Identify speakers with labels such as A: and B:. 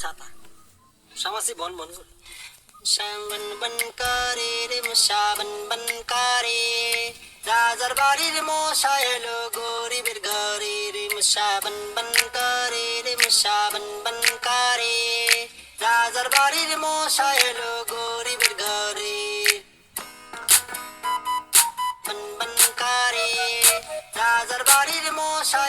A: ছাতা শামাসি বন বন শ্যামন বন করে রে মশাবন বন করে। রাজার বাড়ির মশা এলো গরিবের ঘরে রে মশাবন বন করে রে মশাবন বন করে। রাজার বাড়ির মশা এলো গরিবের ঘরে। বন বন করে। রাজার বাড়ির মশা